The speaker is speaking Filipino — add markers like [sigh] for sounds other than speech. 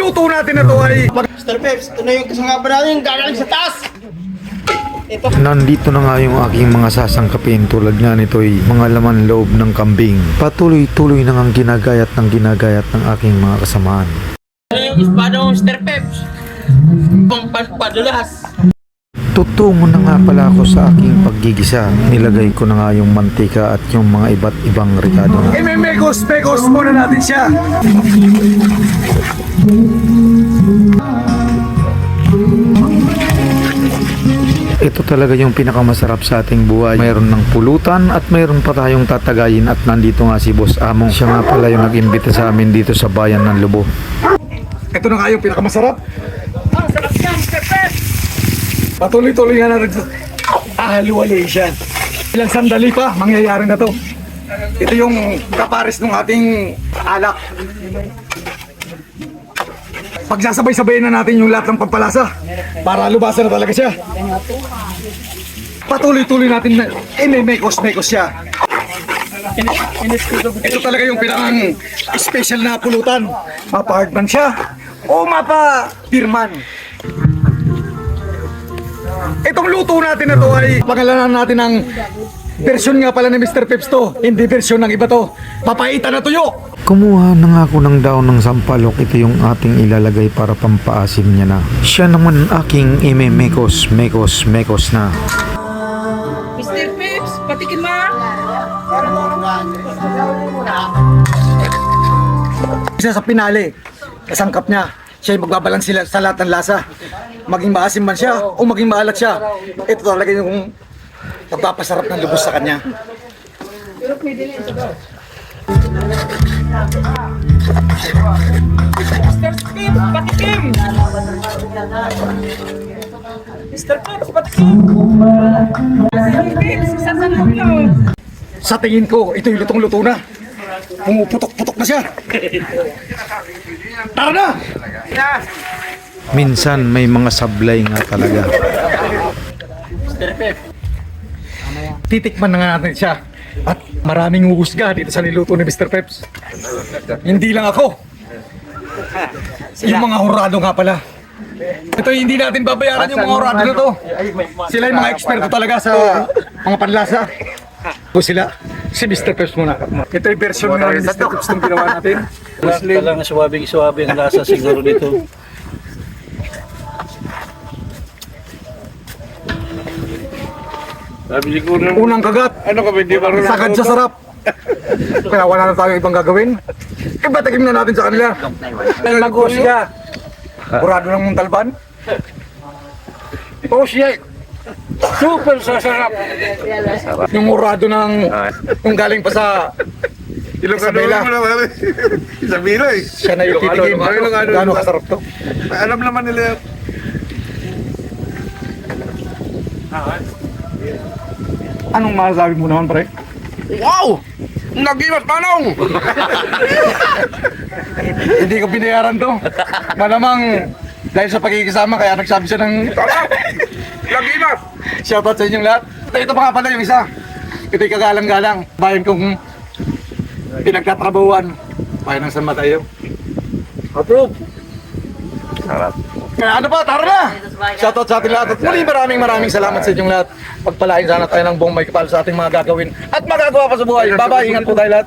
luto natin na to ay Mr. Peps, ito na yung kasangapa natin gagaling sa taas. Ito. Nandito na nga yung aking mga sasangkapin tulad nga nito'y mga laman loob ng kambing. Patuloy-tuloy na ang ginagayat ng ginagayat ng aking mga kasamaan. Ano yung espada mo, Mr. Peps? Pang padulas. Tutungo na nga pala ako sa aking paggigisa. Nilagay ko na nga yung mantika at yung mga iba't ibang ricado na. eh, may megos, megos muna natin siya. Talaga yung pinakamasarap sa ating buhay. Mayroon ng pulutan at mayroon pa tayong tatagayin at nandito nga si Boss Amo. Siya nga pala yung nag-imbita sa amin dito sa bayan ng Lubo. Ito na nga yung pinakamasarap. Ang sarap yan. Peps. Patuloy-tuloy nga natin sa ahaliwalation. Ilang sandali pa, mangyayari na to. Ito yung kapares ng ating alak. Pagsasabay-sabayin na natin yung lahat ng pampalasa para lubasan na talaga siya. Patuloy-tuloy natin na, eh may mekos-mekos siya. Ito talaga yung pinakang special na pulutan. Mapa-hardman siya o mapa-pirman. Itong luto natin na to ay pangalanan natin ng version nga pala ni Mr. Peps to. Hindi version ng iba to. Papaitan na tuyo. Kumuha na nga ako ng daon ng sampalok. Ito yung ating ilalagay para pampaasim niya na. Siya naman aking imemekos, mekos, mekos na. Mr. Peps, patikin mo. Isa sa pinali, kasangkap niya. Siya yung magbabalans sila sa lahat ng lasa. Maging maasim man siya o maging maalat siya. Ito talaga yung magpapasarap ng lubos sa kanya. Mr. Peps, patikim. Mr. Peps, patikim. Mr. Sasarap yun. Sa tingin ko, ito yung lutong-luto na. Pumuputok-putok na siya. Tara na! Minsan may mga sablay nga talaga. Titikman na nga natin siya. At maraming uhusga dito sa niluto ni Mr. Peps. Hindi lang ako. Yung mga hurado nga pala. Ito hindi natin babayaran yung mga hurado na to. Sila yung mga eksperto talaga sa mga panlasa. O sila, si Mr. Peps muna. Ito yung version nga ni Mr. Peps ng ginawa natin. [laughs] Talagang suwabing-suwabe ang lasa siguro dito. Sabi siguro ng... Unang kagat, Ano ka ba, hindi marunong? sagad sa sarap. Kaya wala na tayong ibang gagawin. Iba tigim na natin sa kanila. Mag-uhusga. Hurado ng Montalban. Oh, shit! Super sasarap! Yung hurado ng yung galing pa sa Isabela. Isabela eh. Siya na yung titigim. Ilocano. Gano'ng kasarap to. Alam naman nila yan. Anong masasabi mo naman, pre? Wow! Nagimas manong! [laughs] Hindi ko binayaran to. Malamang dahil sa pagkikisama kaya nagsabi siya ng Nagimas! shoutout sa inyong lahat. Ito, pa nga pala yung isa. Ito yung kagalang-galang. Bayan kong pinagtatrabahuan. Bayan ng San Mateo. Approve. Sarap. Kaya ano pa, tara na! Shoutout sa ating lahat. At muli maraming maraming salamat sa inyong lahat. Pagpalain sana tayo ng buong may kapal sa ating mga gagawin. At magagawa pa sa buhay. Bye-bye. Ingat po tayo lahat.